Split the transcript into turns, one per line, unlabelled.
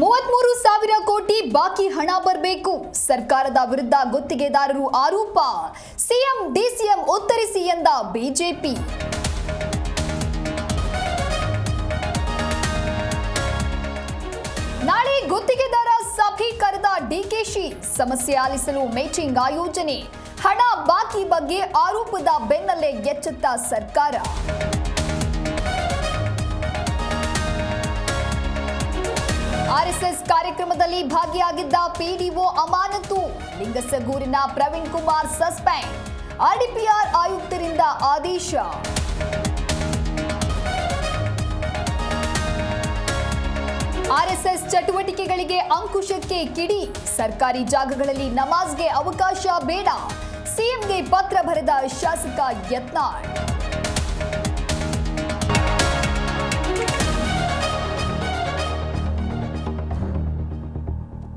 ಮೂವತ್ಮೂರು ಸಾವಿರ ಕೋಟಿ ಬಾಕಿ ಹಣ ಬರಬೇಕು. ಸರ್ಕಾರದ ವಿರುದ್ಧ ಗುತ್ತಿಗೆದಾರರು ಆರೋಪ. ಸಿಎಂ, ಡಿಸಿಎಂ ಉತ್ತರಿಸಿ ಎಂದ ಬಿಜೆಪಿ. ನಾಳೆ ಗುತ್ತಿಗೆದಾರ ಸಭೆ ಕರೆದ ಡಿಕೆಶಿ, ಸಮಸ್ಯೆ ಆಲಿಸಲು ಮೀಟಿಂಗ್ ಆಯೋಜನೆ. ಹಣ ಬಾಕಿ ಬಗ್ಗೆ ಆರೋಪದ ಬೆನ್ನಲ್ಲೇ ಎಚ್ಚೆತ್ತ ಸರ್ಕಾರ. ಆರ್ಎಸ್ಎಸ್ ಕಾರ್ಯಕ್ರಮದಲ್ಲಿ ಭಾಗಿಯಾಗಿದ್ದ ಪಿಡಿಒ ಅಮಾನತು, ಲಿಂಗಸಗೂರಿನ ಪ್ರವೀಣ್ ಕುಮಾರ್ ಸಸ್ಪೆಂಡ್ ಆರ್ಡಿಪಿಆರ್ ಆಯುಕ್ತರಿಂದ ಆದೇಶ. ಆರ್ಎಸ್ಎಸ್ ಚಟುವಟಿಕೆಗಳಿಗೆ ಅಂಕುಶಕ್ಕೆ ಕಿಡಿ, ಸರ್ಕಾರಿ ಜಾಗಗಳಲ್ಲಿ ನಮಾಜ್ಗೆ ಅವಕಾಶ ಬೇಡ, ಸಿಎಂಗೆ ಪತ್ರ ಬರೆದ ಶಾಸಕ ಯತ್ನಾಳ್.